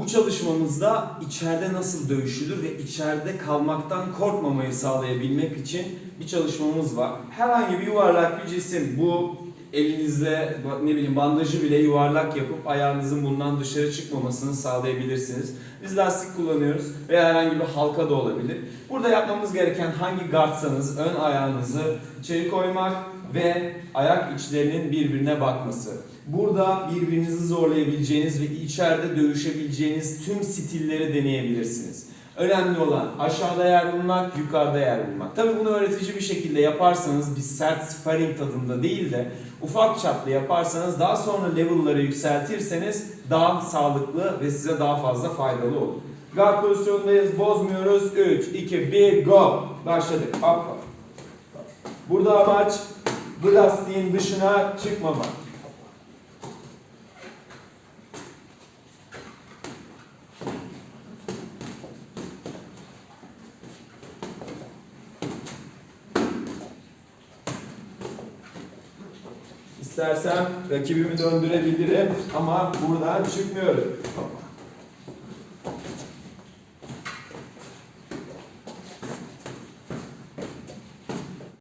Bu çalışmamızda içeride nasıl dövüşülür ve içeride kalmaktan korkmamayı sağlayabilmek için bir çalışmamız var. Herhangi bir yuvarlak bir cisim bu elinizle ne bileyim bandajı bile yuvarlak yapıp ayağınızın bundan dışarı çıkmamasını sağlayabilirsiniz. Biz lastik kullanıyoruz veya herhangi bir halka da olabilir. Burada yapmamız gereken hangi gardsanız ön ayağınızı içeri koymak ve ayak içlerinin birbirine bakması. Burada birbirinizi zorlayabileceğiniz ve içeride dövüşebileceğiniz tüm stilleri deneyebilirsiniz. Önemli olan aşağıda yer bulmak, yukarıda yer bulmak. Tabii bunu öğretici bir şekilde yaparsanız bir sert sparring tadında değil de ufak çaplı yaparsanız daha sonra level'ları yükseltirseniz daha sağlıklı ve size daha fazla faydalı olur. Guard pozisyondayız, bozmuyoruz. 3, 2, 1, go. Başladık. Hop hop. Burada amaç bu lastiğin dışına çıkmamak. İstersem rakibimi döndürebilirim ama buradan çıkmıyorum.